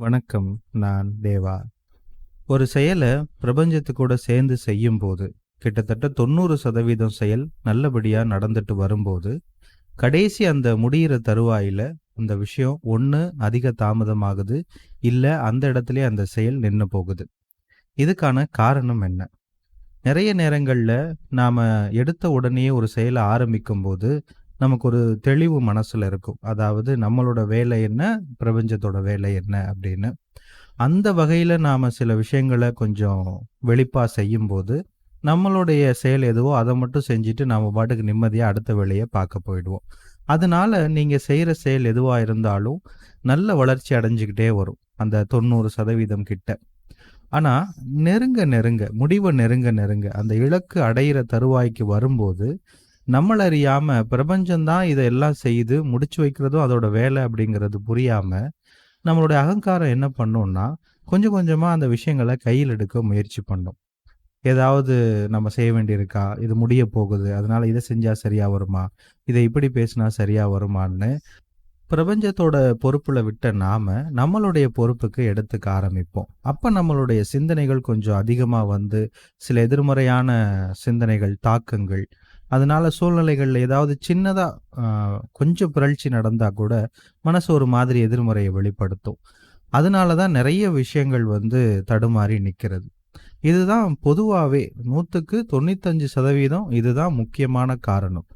வணக்கம் நான் தேவா. ஒரு செயலை பிரபஞ்சத்து கூட சேர்ந்து செய்யும்போது கிட்டத்தட்ட தொண்ணூறு சதவீதம் செயல் நல்லபடியாக நடந்துட்டு வரும்போது கடைசி அந்த முடிகிற தருவாயில் அந்த விஷயம் ஒன்று அதிக தாமதமாகுது இல்லை அந்த இடத்துலயே அந்த செயல் நின்று போகுது. இதுக்கான காரணம் என்ன? நிறைய நேரங்களில் நாம் எடுத்த உடனேயே ஒரு செயலை ஆரம்பிக்கும் போது நமக்கு ஒரு தெளிவு மனசில் இருக்கும். அதாவது நம்மளோட வேலை என்ன? பிரபஞ்சத்தோட வேலை என்ன? அப்படின்னு. அந்த வகையில் நாம் சில விஷயங்களை கொஞ்சம் வெளிப்பாக செய்யும்போது நம்மளுடைய செயல் எதுவோ அதை மட்டும் செஞ்சுட்டு நாம் பாட்டுக்கு நிம்மதியாக அடுத்த வேலையை பார்க்க போயிடுவோம். அதனால நீங்கள் செய்கிற செயல் எதுவாக இருந்தாலும் நல்ல வளர்ச்சி அடைஞ்சிக்கிட்டே வரும். அந்த தொண்ணூறு சதவீதம் கிட்ட. ஆனால் நெருங்க நெருங்க முடிவை நெருங்க நெருங்க அந்த இலக்கு அடையிற தருவாய்க்கு வரும்போது நம்மளறியாம பிரபஞ்சம்தான் இதை எல்லாம் செய்து முடிச்சு வைக்கிறதும் அதோட வேலை அப்படிங்கிறது புரியாம நம்மளுடைய அகங்காரம் என்ன பண்ணும்னா கொஞ்சம் கொஞ்சமா அந்த விஷயங்களை கையில் எடுக்க முயற்சி பண்ணும். ஏதாவது நம்ம செய்ய வேண்டியிருக்கா? இது முடிய போகுது. அதனால இதை செஞ்சா சரியா வருமா? இதை இப்படி பேசினா சரியா வருமான்னு பிரபஞ்சத்தோட பொறுப்புல விட்ட நாம நம்மளுடைய பொறுப்புக்கு எடுத்துக்க ஆரம்பிப்போம். அப்ப நம்மளுடைய சிந்தனைகள் கொஞ்சம் அதிகமா வந்து சில எதிர்மறையான சிந்தனைகள் தாக்கங்கள் அதனால சூழ்நிலைகள்ல ஏதாவது சின்னதா கொஞ்சம் புரட்சி நடந்தா கூட மனசு ஒரு மாதிரி எதிர்மறையை வெளிப்படுத்தும். அதனால தான் நிறைய விஷயங்கள் வந்து தடுமாறி நிற்கிறது இதுதான் பொதுவாகவே நூற்றுக்கு தொண்ணூத்தஞ்சு சதவீதம் இதுதான் முக்கியமான காரணம்.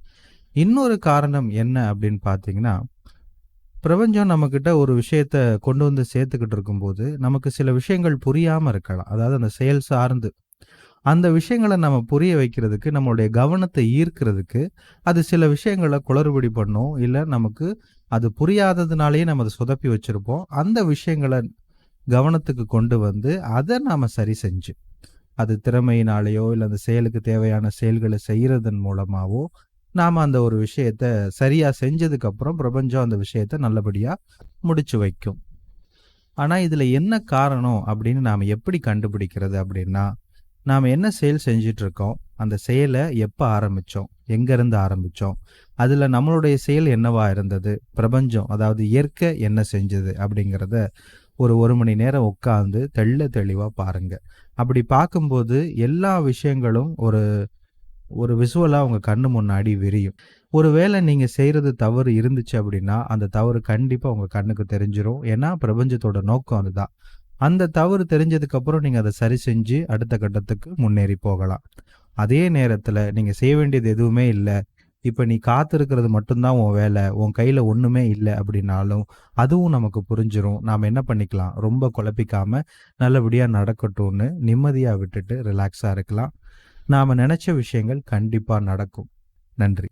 இன்னொரு காரணம் என்ன அப்படின்னு பார்த்தீங்கன்னா பிரபஞ்சம் நம்மக்கிட்ட ஒரு விஷயத்த கொண்டு வந்து சேர்த்துக்கிட்டு இருக்கும்போது நமக்கு சில விஷயங்கள் புரியாமல் இருக்கலாம். அதாவது அந்த செயல் சார்ந்து அந்த விஷயங்களை நம்ம புரிய வைக்கிறதுக்கு நம்மளுடைய கவனத்தை ஈர்க்கிறதுக்கு அது சில விஷயங்களை குளறுபடி பண்ணும். இல்லை நமக்கு அது புரியாததுனாலேயே நம்ம அதை சொதப்பி வச்சுருப்போம். அந்த விஷயங்களை கவனத்துக்கு கொண்டு வந்து அதை நாம் சரி செஞ்சு அது திறமையினாலேயோ இல்லை அந்த செயலுக்கு தேவையான செயல்களை செய்கிறதன் மூலமாகவோ நாம் அந்த ஒரு விஷயத்த சரியாக செஞ்சதுக்கப்புறம் பிரபஞ்சம் அந்த விஷயத்த நல்லபடியாக முடிச்சு வைக்கும். ஆனால் இதில் என்ன காரணம் அப்படின்னு நாம் எப்படி கண்டுபிடிக்கிறது அப்படின்னா நாம் என்ன செயல் செஞ்சிட்டு இருக்கோம் அந்த செயலை எப்போ ஆரம்பித்தோம் எங்கேருந்து ஆரம்பித்தோம் அதில் நம்மளுடைய செயல் என்னவா இருந்தது? பிரபஞ்சம் அதாவது இயற்கை என்ன செஞ்சது? அப்படிங்கிறத ஒரு ஒரு மணி நேரம் உட்காந்து தெள்ள தெளிவாக பாருங்க. அப்படி பார்க்கும்போது எல்லா விஷயங்களும் ஒரு ஒரு விசுவலாக உங்கள் கண்ணு முன்னாடி விரியும். ஒருவேளை நீங்கள் செய்கிறது தவறு இருந்துச்சு அப்படின்னா அந்த தவறு கண்டிப்பாக உங்கள் கண்ணுக்கு தெரிஞ்சிடும் ஏன்னா பிரபஞ்சத்தோட நோக்கம் அதுதான். அந்த தவறு தெரிஞ்சதுக்கு அப்புறம் நீங்கள் அதை சரி செஞ்சு அடுத்த கட்டத்துக்கு முன்னேறி போகலாம். அதே நேரத்தில் நீங்கள் செய்ய வேண்டியது எதுவுமே இல்லை. இப்போ நீ காத்திருக்கிறது மட்டும்தான் உன் வேலை. உன் கையில் ஒன்றுமே இல்லை அப்படின்னாலும் அதுவும் நமக்கு புரிஞ்சிடும் நாம் என்ன பண்ணிக்கலாம்? ரொம்ப குழப்பிக்காம நல்லபடியாக நடக்கட்டும்னு நிம்மதியாக விட்டுட்டு ரிலாக்ஸாக இருக்கலாம். நாம் நினச்ச விஷயங்கள் கண்டிப்பாக நடக்கும். நன்றி.